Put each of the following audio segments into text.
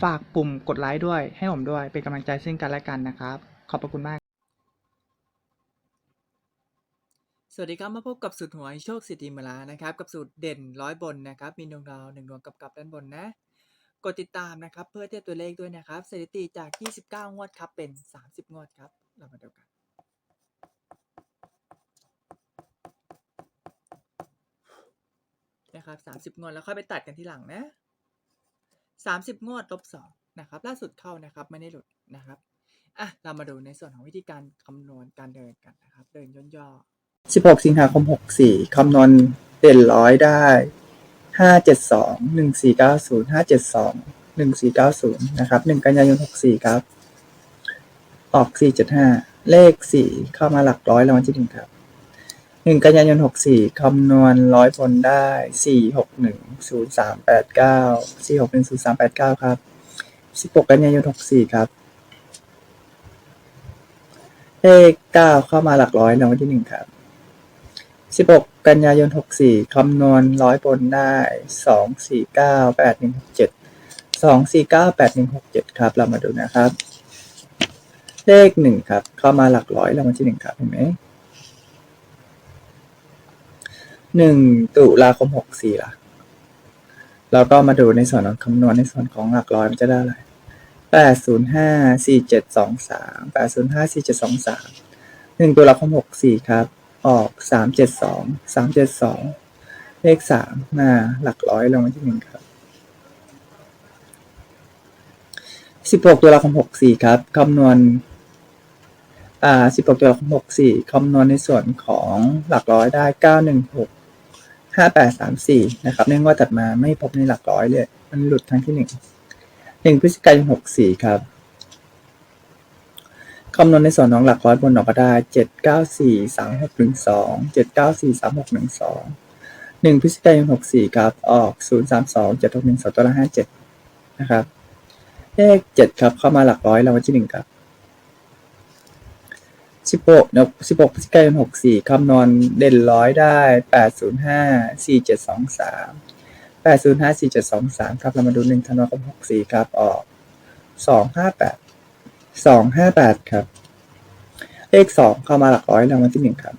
ฝากปุ่มกดไลค์ด้วย ให้ผมด้วย เป็นกำลังใจซึ่งกันและกันนะครับ ขอบพระคุณมาก สวัสดีครับ มาพบกับสูตรหวยโชคสิทธิมาลานะครับ กับสูตรเด่นร้อยบนนะครับ มีดวงดาวหนึ่งดวงกับกับด้านบนนะ กดติดตามนะครับ เพื่อเทียบตัวเลขด้วยนะครับ สถิติจาก 29 งวดครับ เป็น 30 งวดครับ เรามาดูกันนะครับ30 งวดแล้วค่อยไปตัดกันที่หลังนะ 30 งวดลบ2นะครับล่าสุดเข้านะครับไม่ได้หลุดนะครับอะเรามาดูในส่วนของวิธีการคำนวณการเดินกันนะครับ เดินย่นย่อ16 สิงหาคม 64คำนวณเด่นร้อยได้572 1490 572 1490นย์ห้าเจ็ดสองหนึ่งสี่เก้าศูนย์นะครับ1กันยายน64ครับ ออก475เลข4เข้ามาหลักร้อยรางวัลที่หนึ่งครับ หนึ่งกันยายนหกสี่คำนวณร้อยผลได้สี่หกหนึ่งศูนย์สามแปดเก้าสี่หกหนึ่งศูนย์สามแปดเก้าครับสิบหกกันยายนหกสี่ครับเลขเก้าเข้ามาหลักร้อยในวันที่หนึ่งครับสิบหกกันยายนหกสี่คำนวณร้อยผลได้สองสี่เก้าแปดหนึ่งหกเจ็ดสองสี่เก้าแปดหนึ่งหกเจ็ดครับ เรามาดูนะครับ เลขหนึ่งครับ เข้ามาหลักร้อยราวัลที่หนึ่งครับเห็นไหม 1ตุลาคม64ล่ะ แล้วก็มาดูในส่วนของคำนวณในส่วนของหลักร้อยมันจะได้อะไร805 4723 805 4723 1ตุลาคม64ครับ ออกสามเจ็ดสองสามเจ็ดสองเลขสามมาหลักร้อยรางวัลที่หนึ่งครับสิบหกตัวละครหกสี่ครับคำนวณอ่าสิบหกตัวละครหกสี่คำนวณในส่วนของหลักร้อยได้เก้าหนึ่งหก ห้าแปดสามสี่นะครับเนื่องว่าตัดมาไม่พบในหลักร้อยเลย มันหลุดครั้งที่หนึ่งหนึ่งพฤศจิกายนหกสี่ครับคำนวณในส่วนของหลักร้อยบนออกก็ได้เจ็ดเก้าสี่สามหกหนึ่งสองเจ็ดเก้าสี่สามหกหนึ่งสองหนึ่งพฤศจิกายนหกสี่ครับออกศูนย์สามสองเจ็ดหกหนึ่งสองตัวละห้าเจ็ดนะครับ เลขเจ็ดครับเข้ามาหลักร้อยรางวัลที่หนึ่งครับ สิบหกเนะสิบหกพฤศจิกายนหกสี่คำนวณเด่นร้อยได้แปดศูนย์ห้าสี่เจ็ดสองสามแปดศูนย์ห้าสี่เจ็ดสองสามครับเรามาดูหนึ่งธันวาคมหกสี่ครับออกสองห้าแปดสองห้าแปดครับ เลขสองเข้ามาหลักร้อยรางวัลที่หนึ่งครับ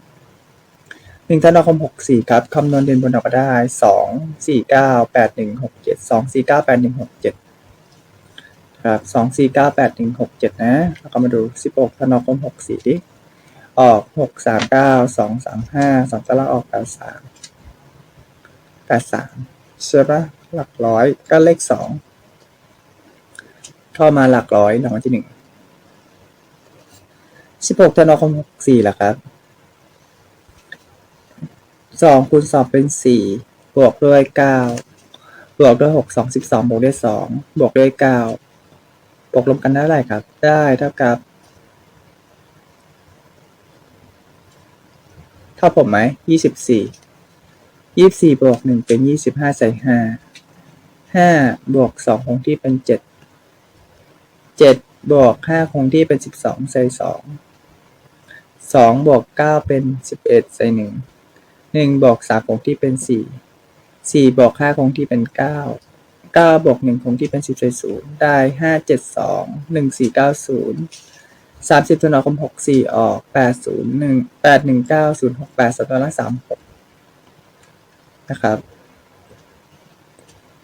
หนึ่งธันวาคมหกสี่ครับคำนวณเด่นบนออกได้สองสี่เก้าแปดหนึ่งหกเจ็ดสองสี่เก้าแปดหนึ่งหกเจ็ดครับสองสี่เก้าแปดหนึ่งหกเจ็ดนะแล้วก็มาดูสิบหกธันวาคมหกสี่ดิ ออกหกสามเก้าสองสามห้าสองตารางออกแปดสามแปดสามใช่ปะหลักร้อยก็เลขสองเข้ามาหลักร้อยรางวัลที่หนึ่งสิบหกธันวาคมหกสี่แหละครับสองคูณสองเป็นสี่บวกด้วยเก้าบวกด้วยหกสองสิบสองบวกด้วยสองบวกด้วยเก้าบวกรวมกันได้เท่าไหร่ครับ ได้เท่ากับ ท่าผมไหมยี่สิบสี่ยี่สิบสี่บวกหนึ่งเป็นยี่สิบห้าใส่ห้าห้าบวกสองคงที่เป็นเจ็ดเจ็ดบวกห้าคงที่เป็นสิบสองใส่สองสองบวกเก้าเป็นสิบเอ็ดใส่หนึ่งหนึ่งบวกสามคงที่เป็นสี่สี่บวกห้าคงที่เป็นเก้าเก้าบวกหนึ่งคงที่เป็นสิบใส่ศูนย์ได้ห้าเจ็ดสองหนึ่งสี่เก้าศูนย์ สามสิบธันวาคมหกสี่ออกแปดศูนย์หนึ่งแปดหนึ่งเก้าศูนย์หกแปดสตัวละสามหกนะครับ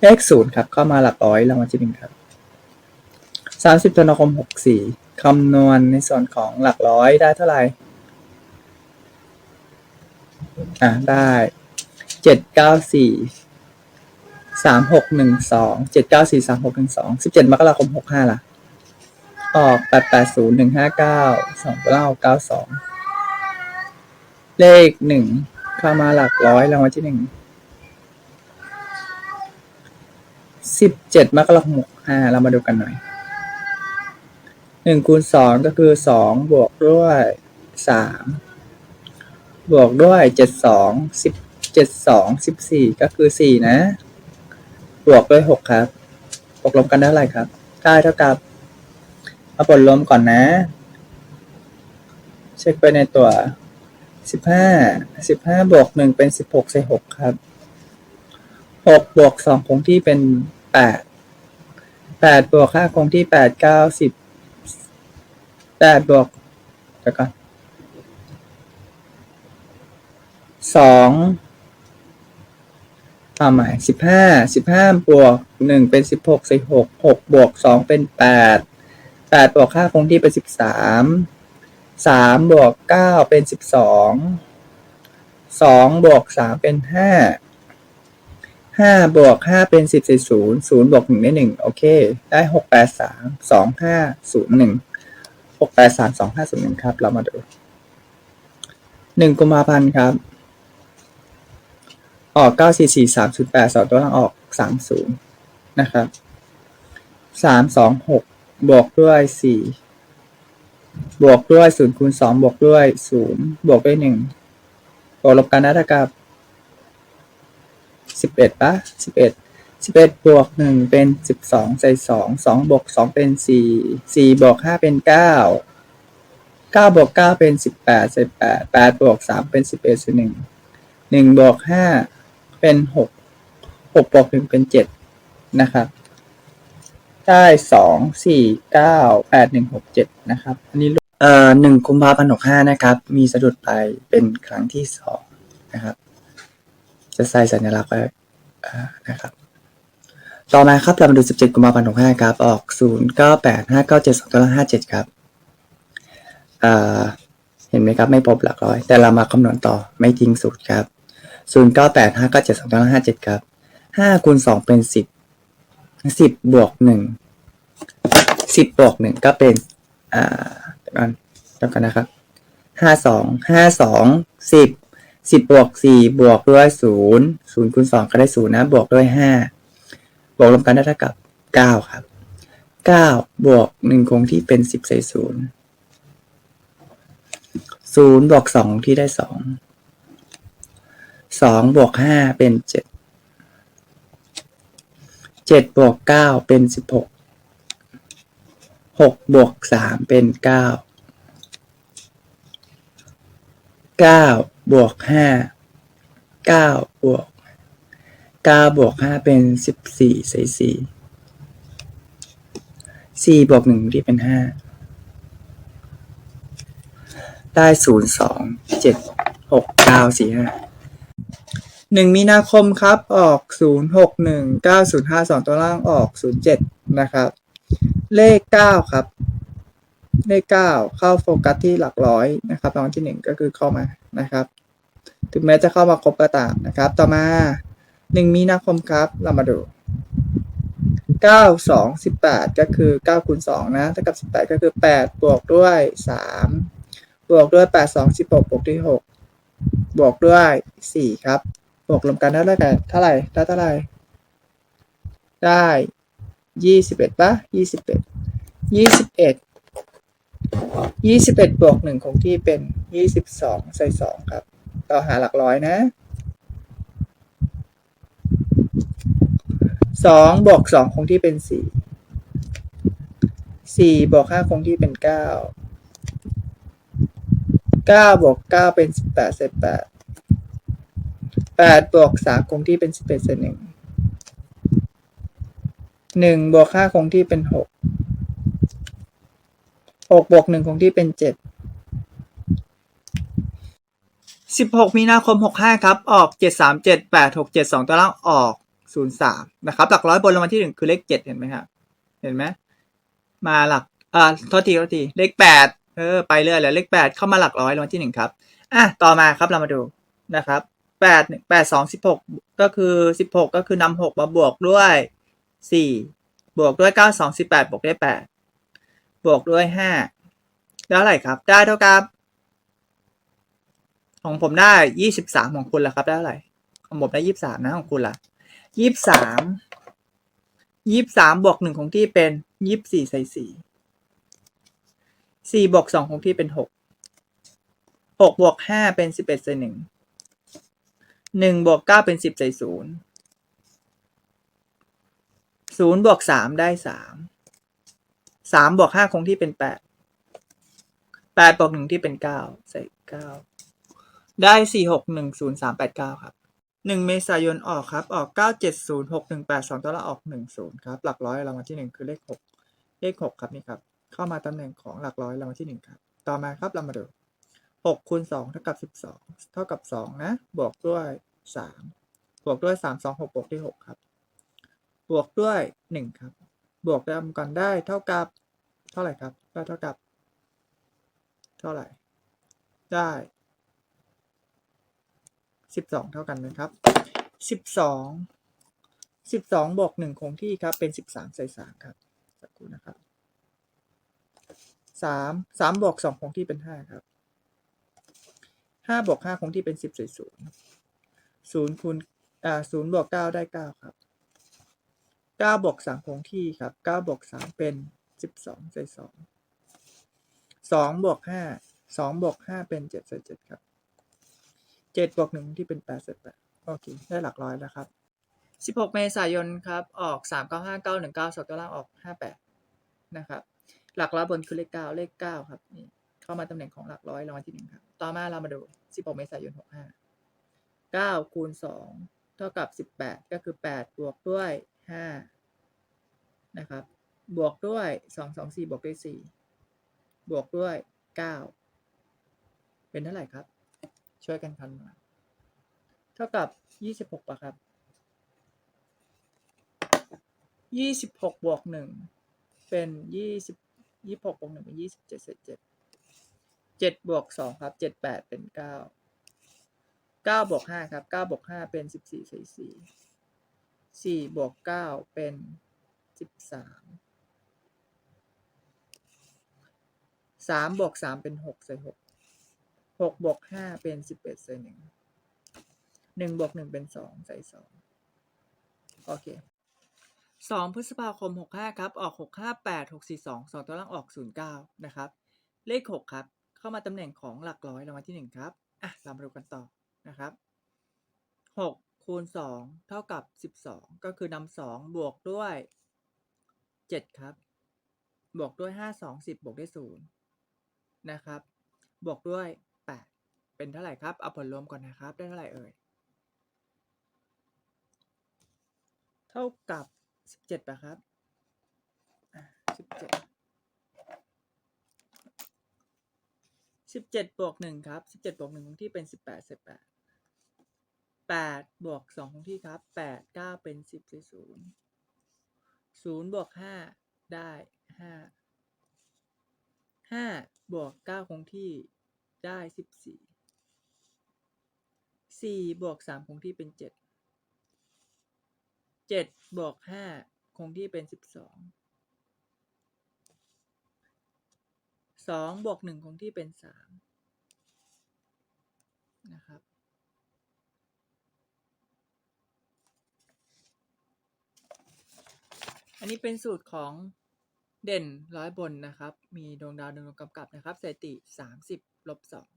เลขศูนย์ครับ เข้ามาหลักร้อยรางวัลที่หนึ่งครับสามสิบธันวาคมหกสี่คำนวณในส่วนของหลักร้อยได้เท่าไหร่ อะได้เจ็ดเก้าสี่สามหกหนึ่งสองเจ็ดเก้าสี่สามหกหนึ่งสองสิบเจ็ดมกราคมหกห้าล่ะ ออกแปดแปดศูนย์หนึ่งห้าเก้าสองเก้าเก้าสองเลขหนึ่งเข้ามาหลักร้อยรางวัลที่หนึ่งสิบเจ็ดมกราคมหกห้าเรามาดูกันหน่อยหนึ่งคูณสองก็คือสองบวกด้วยสามบวกด้วยเจ็ดสองสิบเจ็ดสองสิบสี่ก็คือสี่นะ บวกด้วยหกครับ บวกลบกันได้เท่าไหร่ครับได้เท่ากับ เอาผลรวมก่อนนะ เช็คไปในตัวสิบห้าสิบห้าบวกหนึ่งเป็นสิบหกใส่หกครับหกบวกสองคงที่เป็นแปดแปดบวกห้าคงที่แปดเก้าสิบแปดบวกเดี๋ยวก่อนสองเอาใหม่สิบห้าสิบห้าบวกหนึ่งเป็นสิบหกใส่หกหกบวกสองเป็นแปด แปดบวกห้าคงที่เป็นสิบสามสามบวกเก้าเป็นสิบสองสองบวกสามเป็นห้าห้าบวกห้าเป็นสิบสี่ศูนย์ศูนย์บวกหนึ่งได้หนึ่งโอเค ได้หกแปดสามสองห้าศูนย์หนึ่งหกแปดสามสองห้าศูนย์หนึ่งครับ เรามาดูหนึ่งกุมภาพันธ์ครับ ออกเก้าสี่สี่สามศูนย์แปดสองตัวล่างออกสามศูนย์นะครับสามสองหก บวกด้วยสี่บวกด้วยศูนย์คูณสองบวกด้วยศูนย์บวกด้วยหนึ่งบวกลบกันได้เท่ากับสิบเอ็ดปะสิบเอ็ดสิบเอ็ดบวกหนึ่งเป็นสิบสองใส่สองสองบวกสองเป็นสี่สี่บวกห้าเป็นเก้าเก้าบวกเก้าเป็นสิบแปดใส่แปดแปดบวกสามเป็นสิบเอ็ดใส่หนึ่งหนึ่งบวกห้าเป็นหกหกบวกหนึ่งเป็นเจ็ดนะครับ ได้สองสี่เก้าแปดหนึ่งหกเจ็ดนะครับ อันนี้เอ่อหนึ่งกุมภาพันธ์หกห้านะครับ มีสะดุดไปเป็นครั้งที่สองนะครับ จะใส่สัญลักษณ์ไว้นะครับ ต่อมาครับเรามาดูสิบเจ็ดกุมภาพันธ์หกห้าครับ ออกศูนย์เก้าแปดห้าเก้าเจ็ดสองตัวละห้าเจ็ดครับอ่าเห็นไหมครับ ไม่พบหลักร้อย แต่เรามาคำนวณต่อไม่ทิ้งสูตรครับศูนย์เก้าแปดห้าเก้าเจ็ดสองตัวละห้าเจ็ดครับห้าคูณสองเป็นสิบ สิบบวกหนึ่งสิบบวกหนึ่งก็เป็น อ่าเดี๋ยวก่อนเดี๋ยวกันนะครับห้าสองห้าสองสิบสิบบวกสี่บวกด้วยศูนย์ศูนย์คูณสองก็ได้ศูนย์นะ บวกด้วยห้าบวกรวมกันได้เท่ากับเก้าครับเก้าบวกหนึ่งคงที่เป็นสิบใส่ศูนย์ศูนย์บวกสองที่ได้สองสองบวกห้าเป็นเจ็ด เจ็ดบวกเก้าเป็นสิบหกหกบวกสามเป็นเก้าเก้าบวกห้าเก้าบวกเก้าบวกห้าเป็นสิบสี่ใส่สี่สี่บวกหนึ่งที่เป็นห้าได้ศูนย์สองเจ็ดหกเก้าสี่ห้า หนึ่งมีนาคมครับ ออกศูนย์หกหนึ่งเก้าศูนย์ห้าสองตัวล่างออกศูนย์เจ็ดนะครับ เลขเก้าครับ เลขเก้าเข้าโฟกัสที่หลักร้อยนะครับรางวัลที่หนึ่งก็คือเข้ามานะครับ ถึงแม้จะเข้ามาครบก็ตามนะครับ ต่อมาหนึ่งมีนาคมครับ เรามาดูเก้าสองสิบแปดก็คือเก้าคูณสองนะเท่ากับสิบแปดก็คือแปดบวกด้วยสามบวกด้วยแปดสองสิบหกบวกด้วยหกบวกด้วยสี่ครับ บวกรวมกันได้เท่าไหร่เท่าไหร่ได้เท่าไหร่ได้ยี่สิบเอ็ดปะยี่สิบเอ็ดยี่สิบเอ็ดยี่สิบเอ็ดบวกหนึ่งคงที่เป็นยี่สิบสองใส่สองครับ ต่อหาหลักร้อยนะสองบวกสองคงที่เป็นสี่สี่บวกห้าคงที่เป็นเก้าเก้าบวกเก้าเป็นสิบแปดใส่แปด แปดบวกสามคงที่เป็นสิบเอ็ดส่วนหนึ่งหนึ่งบวกห้าคงที่เป็นหกหกบวกหนึ่งคงที่เป็นเจ็ดสิบหกมีนาคมหกห้าครับ ออกเจ็ดสามเจ็ดแปดหกเจ็ดสองตัวล่างออกศูนย์สามนะครับ หลักร้อยบนรางวัลที่หนึ่งคือเลขเจ็ดเห็นไหมครับเห็นไหมมาหลักอ่าโทษทีโทษทีเลขแปดเออไปเรื่อยแล้วเลขแปดเข้ามาหลักร้อยรางวัลที่หนึ่งครับอะต่อมาครับเรามาดูนะครับ แปดแปดสองสิบหกก็คือสิบหกก็คือนำหกมาบวกด้วยสี่บวกด้วยเก้าสองสิบแปดบวกได้แปดบวกด้วยห้าได้เท่าไหร่ครับ ได้เท่ากับ ของผมได้ยี่สิบสามของคุณล่ะครับ ได้เท่าไหร่ของผมได้ยี่สิบสามนะของคุณล่ะยี่สิบสามยี่สิบสามบวกหนึ่งของที่เป็นยี่สิบสี่ใส่สี่สี่บวกสองของที่เป็นหกหกบวกห้าเป็นสิบเอ็ดใส่หนึ่ง หนึ่งบวกเก้าเป็นสิบใส่ศูนย์ศูนย์บวกสามได้สามสามบวกห้าคงที่เป็นแปดแปดบวกหนึ่งที่เป็นเก้าใส่เก้าได้สี่หกหนึ่งศูนย์สามแปดเก้าครับหนึ่งเมษายนออกครับ ออกเก้าเจ็ดศูนย์หกหนึ่งแปดสองตัวละออกหนึ่งศูนย์ครับ หลักร้อยรางวัลที่หนึ่งคือเลขหกเลขหกครับนี่ครับ เข้ามาตำแหน่งของหลักร้อยรางวัลที่หนึ่งครับ ต่อมาครับเรามาดู หกคูณสองเท่ากับสิบสองเท่ากับสองนะ บวกด้วยสามบวกด้วยสามสองหกบวกด้วยหกครับ บวกด้วยหนึ่งครับ บวกด้วยก่อนได้เท่ากับ เท่าไหร่ครับได้เท่ากับ เท่าไหร่ ได้สิบสองเท่ากันไหมครับสิบสองสิบสองบวกหนึ่งคงที่ครับ เป็นสิบสามใส่สามครับสักครู่นะครับสามสามบวกสองคงที่เป็นห้าครับ ห้าบวกห้าคงที่เป็นสิบใส่ศูนย์ศูนย์คูณอ่าศูนย์บวกเก้าได้เก้าครับเก้าบวกสามคงที่ครับเก้าบวกสามเป็นสิบสองใส่สองสองบวกห้าสองบวกห้าเป็นเจ็ดใส่เจ็ดครับเจ็ดบวกหนึ่งที่เป็นแปดใส่แปดโอเคได้หลักร้อยแล้วครับสิบหกเมษายนครับออกสามเก้าห้าเก้าหนึ่งเก้าสองตัวล่างออกห้าแปดนะครับหลักร้อยบนคือเลขเก้าเลขเก้าครับนี่ เข้ามาตำแหน่งของหลักร้อยรางวัลที่หนึ่งครับต่อมาเรามาดูสิบหกเมษายนหกห้าเก้าคูณสองเท่ากับสิบแปดก็คือแปดบวกด้วยห้านะครับ บวกด้วยสองสองสี่บวกด้วยสี่บวกด้วยเก้าเป็นเท่าไหร่ครับ ช่วยกันคำนวณเท่ากับยี่สิบหกป่ะครับยี่สิบหกบวกหนึ่งเป็นยี่สิบยี่สิบหกบวกหนึ่งเป็นยี่สิบเจ็ดเศษเจ็ด เจ็ดบวกสองครับเจ็ดแปดเป็นเก้าเก้าบวกห้าครับเก้าบวกห้าเป็นสิบสี่ใส่สี่สี่บวกเก้าเป็นสิบสามสามบวกสามเป็นหกใส่หกหกบวกห้าเป็นสิบเอ็ดใส่หนึ่งหนึ่งบวกหนึ่งเป็นสองใส่สองโอเคสองพฤษภาคมหกห้าครับ ออกหกห้าแปดหกสี่สองสองตัวล่างออกศูนย์เก้านะครับ เลขหกครับ เข้ามาตำแหน่งของหลักร้อยรางวัลที่ 1 ครับอะเรามาดูกันต่อนะครับ6คูณ2เท่ากับ 12 ก็คือนำ2บวกด้วย 7 ครับ บวกด้วย 5 2 10 บวกด้วย0นะครับ บวกด้วย 8 เป็นเท่าไหร่ครับ เอาผลรวมก่อนนะครับ ได้เท่าไหร่เอ่ย เท่ากับ 17ปะครับอะ17 สิบเจ็ดบวกหนึ่งครับสิบเจ็ดบวกหนึ่งคงที่เป็นสิบแปดสิบแปดแปดบวกสองคงที่ครับแปดเก้าเป็นสิบสี่ศูนย์ศูนย์บวกห้าได้ห้าห้าบวกเก้าคงที่ได้สิบสี่สี่บวกสามคงที่เป็นเจ็ดเจ็ดบวกห้าคงที่เป็นสิบสอง สองบวกหนึ่งคงที่เป็นสามนะครับ อันนี้เป็นสูตรของเด่นร้อยบนนะครับ มีดวงดาวดวงกำกับนะครับสถิสิบลบสอง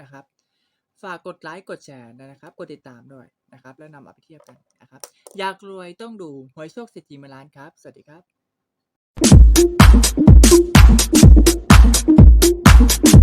นะครับ ฝากกดไลค์กดแชร์นะครับ กดติดตามด้วยนะครับ แล้วนำเอาไปเทียบกันนะครับ อยากรวยต้องดูหวยโชคเศรษฐีมาล้านครับ สวัสดีครับ Thank you.